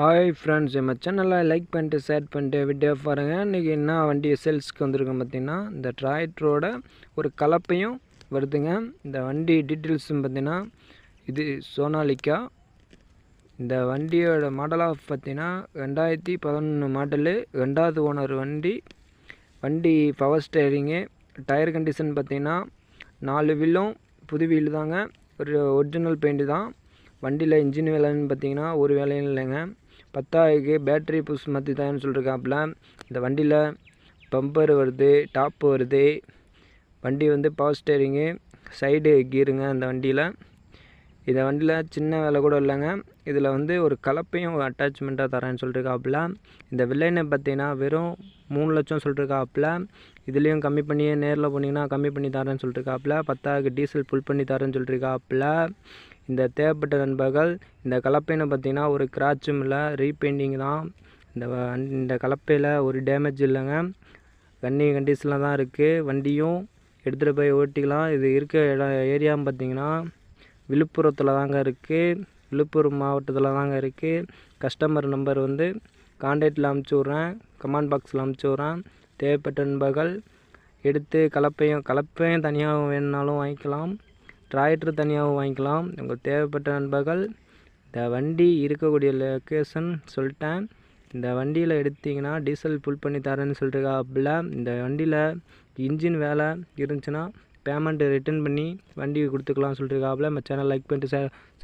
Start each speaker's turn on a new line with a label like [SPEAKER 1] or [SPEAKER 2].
[SPEAKER 1] Hi friends நம்ம சேனலை like பண்ணிட்டு ஷேர் பண்ணிட்டு வீடியோ பாருங்கள் இன்றைக்கி என்ன வண்டி சேல்ஸ்க்கு வந்திருக்கோம் பார்த்தீங்கன்னா இந்த டிராக்டரோட ஒரு கலப்பையும் வருதுங்க. இந்த வண்டி டீட்டெயில்ஸும் பார்த்தீங்கன்னா இது சோனாலிக்கா இந்த வண்டியோட மாடல் ஆஃப் பார்த்தீங்கன்னா ரெண்டாயிரத்தி பதினொன்று மாடலு ரெண்டாவது ஓனர் வண்டி. வண்டி பவர் ஸ்டேரிங்கு டயர் கண்டிஷன் பார்த்திங்கன்னா நாலு வீலும் புது வீல் தாங்க. ஒரு ஒரிஜினல் பெயிண்ட்டு தான். வண்டியில் இன்ஜின் வேலைன்னு பார்த்தீங்கன்னா ஒரு வேலையும் இல்லைங்க. பத்தாயிரக்கு பேட்ரி புஷ் மாற்றி தான் சொல்லியிருக்காப்புல இந்த வண்டியில் பம்பர் வருது டாப்பு வருது. வண்டி வந்து பவர் ஸ்டேரிங்கு சைடு கீருங்க அந்த வண்டியில். இந்த வண்டியில் சின்ன வேலை கூட இல்லைங்க. இதில் வந்து ஒரு கலப்பையும் அட்டாச்மெண்ட்டாக தரேன்னு சொல்லியிருக்காப்புல இந்த விலைன்னு பார்த்தீங்கன்னா வெறும் மூணு லட்சம் சொல்லியிருக்காப்புல இதுலேயும் கம்மி பண்ணி நேரில் போனீங்கன்னா கம்மி பண்ணி தரேன்னு சொல்லியிருக்காப்புல பத்தாவுக்கு டீசல் ஃபுல் பண்ணி தரேன்னு சொல்லியிருக்காப்புல இந்த தேவைப்பட்ட நண்பர்கள் இந்த கலப்பையினை பார்த்தீங்கன்னா ஒரு கிராச்சும் இல்லை ரீபெயிண்டிங் தான். இந்த இந்த கலப்பையில் ஒரு டேமேஜ் இல்லைங்க. கண்ணி கண்டிஷனில் தான் இருக்குது வண்டியும் எடுத்துகிட்டு போய் ஓட்டிக்கலாம். இது இருக்க இடம் ஏரியான்னு பார்த்தீங்கன்னா விழுப்புரத்தில் தாங்க இருக்குது விழுப்புரம் மாவட்டத்தில் தாங்க இருக்குது கஸ்டமர் நம்பர் வந்து கான்டாக்டில் அமுச்சு விட்றேன். கமெண்ட் பாக்ஸில் அமுச்சு விட்றேன். தேவைப்பட்ட நண்பர்கள் எடுத்து கலப்பையும் கலப்பையும் தனியாக வேணுனாலும் வாங்கிக்கலாம். டிராக்டர் தனியாகவும் வாங்கிக்கலாம். உங்களுக்கு தேவைப்பட்ட நண்பர்கள் இந்த வண்டி இருக்கக்கூடிய லொக்கேஷன் சொல்லிட்டேன். இந்த வண்டியில் எடுத்தீங்கன்னா டீசல் ஃபுல் பண்ணி தரேன்னு சொல்லிட்டுருக்காப்புல இந்த வண்டியில் இன்ஜின் வேலை இருந்துச்சுன்னா பேமெண்ட்டு ரிட்டன் பண்ணி வண்டி கொடுத்துக்கலாம் சொல்லிட்டுருக்காப்புல நம்ம சேனல் லைக் பண்ணிட்டு